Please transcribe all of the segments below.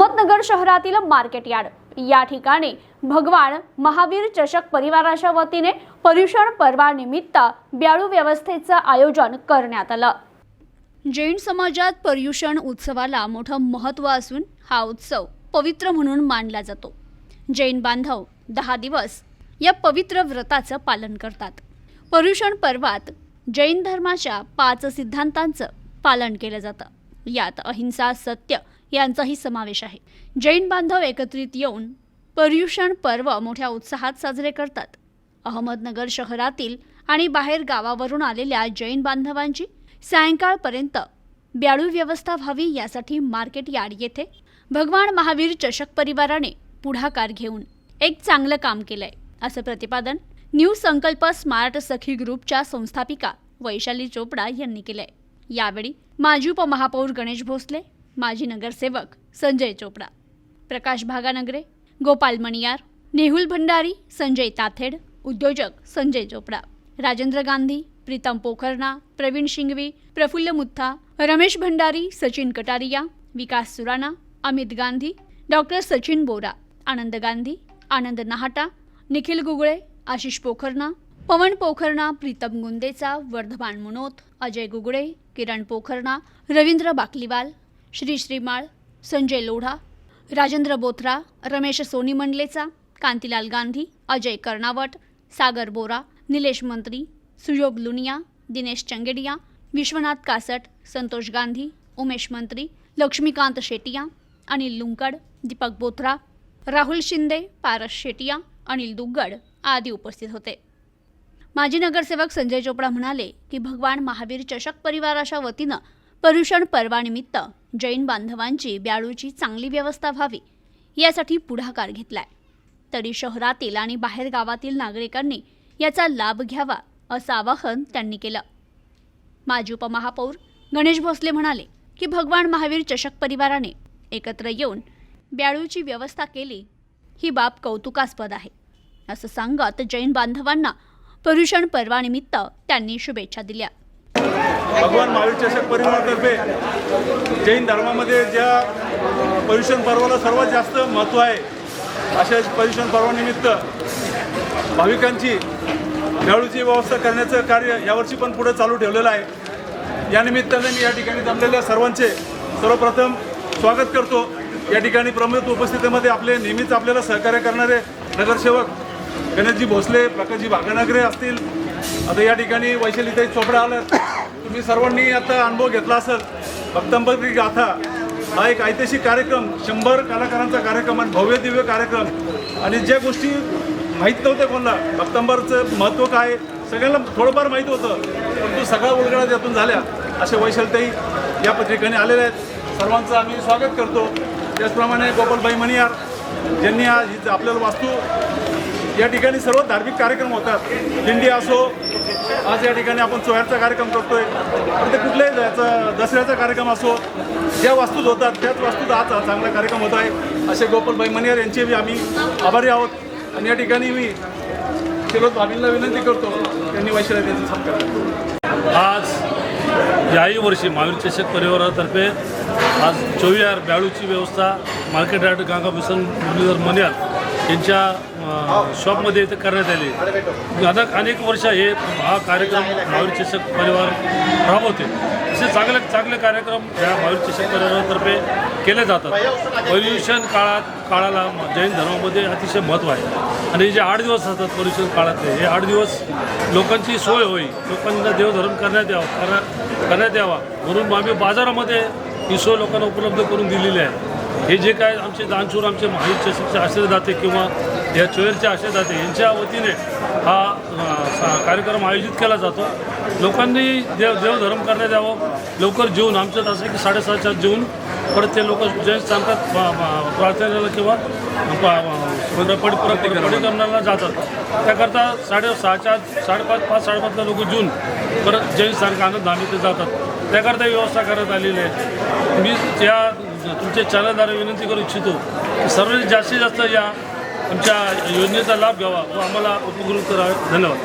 अहमदनगर शहरातील market yard. या ठिकाणी भगवान महावीर चषक परिवाराच्या वतीने पर्युषण पर्वानिमित्त ब्याळू व्यवस्थेचं आयोजन करण्यात आलं. जैन समाजात पर्युषण उत्सवाला मोठं महत्त्व असून हा उत्सव पवित्र म्हणून मानला जातो. जैन बांधव दहा दिवस या पवित्र व्रताचं पालन करतात. पर्युषण पर्वात जैन धर्माच्या पाच सिद्धांतांचं पालन केलं जातं. यात अहिंसा सत्य यांचाही समावेश आहे. जैन बांधव एकत्रित येऊन पर्युषण पर्व मोठ्या उत्साहात साजरे करतात. अहमदनगर शहरातील आणि बाहेर गावावरून आलेल्या जैन बांधवांची सायंकाळपर्यंत ब्याळू व्यवस्था व्हावी यासाठी मार्केट यार्ड येथे भगवान महावीर चषक परिवाराने पुढाकार घेऊन एक चांगलं काम केलंय असं प्रतिपादन न्यू संकल्प स्मार्ट सखी ग्रुपच्या संस्थापिका वैशाली चोपडा यांनी केलंय. यावेळी माजी उपमहापौर गणेश भोसले माजी नगरसेवक संजय चोपडा प्रकाश भागानगरे गोपाल मणियार नेहुल भंडारी संजय ताथेड उद्योजक संजय चोपडा राजेंद्र गांधी प्रीतम पोखरणा प्रवीण शिंगवी प्रफुल्ल मुत्था रमेश भंडारी सचिन कटारिया विकास सुराणा अमित गांधी डॉक्टर सचिन बोरा आनंद गांधी आनंद नहाटा निखिल गुगळे आशिष पोखरणा पवन पोखरणा प्रीतम गुंदेचा वर्धमान मुनोत अजय गुगळे किरण पोखरणा रवींद्र बाकलीवाल श्री श्रीमाळ संजय लोढा राजेंद्र बोथरा रमेश सोनी मंडलेचा कांतीलाल गांधी अजय कर्णावट सागर बोरा निलेश मंत्री सुयोग लुनिया दिनेश चंगेडिया विश्वनाथ कासट संतोष गांधी उमेश मंत्री लक्ष्मीकांत शेटिया अनिल लुंकड दीपक बोथरा राहुल शिंदे पारस शेटिया अनिल दुग्गड आदी उपस्थित होते. माजी नगरसेवक संजय चोपडा म्हणाले की भगवान महावीर चषक परिवाराच्या वतीनं पर्युषण पर्वानिमित्त जैन बांधवांची ब्याळूची चांगली व्यवस्था व्हावी यासाठी पुढाकार घेतलाय. तरी शहरातील आणि बाहेर गावातील नागरिकांनी याचा लाभ घ्यावा असं आवाहन त्यांनी केलं. माजी उपमहापौर गणेश भोसले म्हणाले की भगवान महावीर चषक परिवाराने एकत्र येऊन ब्याळूची व्यवस्था केली ही बाब कौतुकास्पद आहे असं सांगत जैन बांधवांना पर्युषण पर्वानिमित्त त्यांनी शुभेच्छा दिल्या. भगवान महावीर चषक परिवारातर्फे जैन धर्मामध्ये ज्या पर्युषण पर्वाला सर्वात जास्त महत्त्व आहे अशा पर्युषण पर्वानिमित्त भाविकांची खेळाडूची व्यवस्था करण्याचं कार्य यावर्षी पण पुढे चालू ठेवलेलं आहे. या निमित्ताने मी या ठिकाणी जमलेल्या सर्वांचे सर्वप्रथम स्वागत करतो. या ठिकाणी प्रमुख उपस्थितीमध्ये आपले नेहमीच आपल्याला सहकार्य करणारे नगरसेवक गणेशजी भोसले प्रकाशजी भागनगरे असतील. आता या ठिकाणी वैशालीताई चोपडा आलं तुम्ही सर्वांनी आता अनुभव घेतला असेल भक्तंबरी गाथा हा एक ऐतिहासिक कार्यक्रम शंभर कलाकारांचा कार्यक्रम आणि भव्य दिव्य कार्यक्रम. आणि ज्या गोष्टी माहीत नव्हत्या कोणाला भक्तंबरचं महत्त्व काय सगळ्यांना थोडंफार माहीत होतं परंतु सगळ्या उलगडा त्यातून झाल्या. असे वैशालताई या ठिकाणी आलेल्या आहेत. सर्वांचं आम्ही स्वागत करतो. त्याचप्रमाणे गोपालबाई मणियार ज्यांनी आज आपल्याला वास्तू या ठिकाणी सर्व धार्मिक कार्यक्रम होतात. दिंडी असो आज या ठिकाणी आपण सोहळ्याचा कार्यक्रम करतोय. ते कुठल्याही याचा दसऱ्याचा कार्यक्रम असो ज्या वास्तूत होतात त्याच वास्तूत आज चांगला कार्यक्रम होत आहे. असे गोपालबाई मनियार यांचे बी आम्ही आभारी आहोत. आणि या ठिकाणी मी शिरोज भाभींना विनंती करतो त्यांनी वैशाली त्यांचा सत्कार आज याही वर्षी महावीर चषक परिवारातर्फे आज चोवीहार ब्याळूची व्यवस्था मार्केट यार्ड गांगा मिसन मुरलीधर मनियार यांच्या शॉपमध्ये इथं करण्यात आले. आता अनेक वर्ष हे हा कार्यक्रम महावीर चषक परिवार राबवते. असे चांगले चांगले कार्यक्रम या महावीर चषक परिवारातर्फे केले जातात. पर्युषण काळात काळाला जैन धर्मामध्ये अतिशय महत्त्व आहे. आणि जे आठ दिवस असतात पर्युषण काळातले हे आठ दिवस लोकांची सोय होईल लोकांना देवधर्म करण्यात यावं करा करण्यात यावा. म्हणून आम्ही बाजारामध्ये ही सोय लोकांना उपलब्ध करून दिलेली आहे. हे जे काय आमचे दानशूर आमचे महावीर चषकचे आश्रयदाते किंवा या चोयरचे आश्रयदाते यांच्या वतीने हा कार्यक्रम आयोजित केला जातो. लोकांनी देव देवधर्म करण्यात यावं. लवकर जेवून आमच्यात असं की साडेसहाच्या जेवून परत ते लोक जैन सांगतात प्रार्थनेला किंवा परिक्रमणाला जातात. त्याकरता साडेसहाच्या साडेपाच पाच साडेपाचला लोक जेवून परत जैन स्थानक आनंद धाम इथे जातात. त्याकरता व्यवस्था करण्यात आलेली आहे. मी त्या तुमचे चॅनलद्वारे विनंती करू इच्छितो. की सर्वांनी जास्तीत जास्त या आमच्या योजनेचा लाभ घ्यावा व आम्हाला उपकृत करावे धन्यवाद.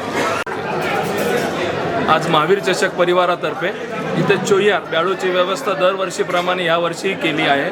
आज महावीर चषक परिवारातर्फे इथे चोईयार ब्याळूची व्यवस्था दरवर्षीप्रमाणे यावर्षी केली आहे.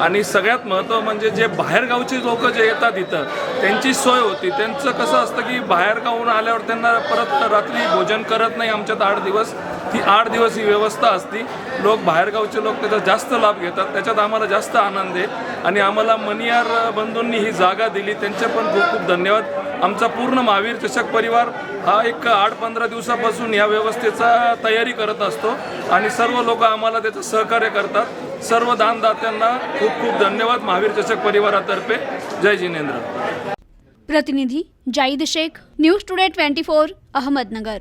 आणि सगळ्यात महत्त्व म्हणजे जे बाहेरगावचे लोक जे येतात इथं त्यांची सोय होती. त्यांचं कसं असतं की बाहेरगावून आल्यावर त्यांना परत रात्री भोजन करत नाही आमच्यात आठ दिवस. ती आठ दिवस ही व्यवस्था असती. लोक बाहेरगावचे लोक त्याचा जास्त लाभ घेतात. त्याच्यात आम्हाला जास्त आनंद आहे. आणि आम्हाला मनियार बंधूंनी ही जागा दिली. त्यांचे पण खूप खूप धन्यवाद. आमचा पूर्ण महावीर चषक परिवार हा एक आठ पंधरा दिवसापासून या व्यवस्थेचा तयारी करत असतो. आणि सर्व लोक आम्हाला त्याचं सहकार्य करतात. सर्व दानदात्यांना खूप खूप धन्यवाद महावीर चषक परिवारातर्फे. जय जिनेंद्र. प्रतिनिधी Zaid Shaikh news today twenty four Ahmednagar.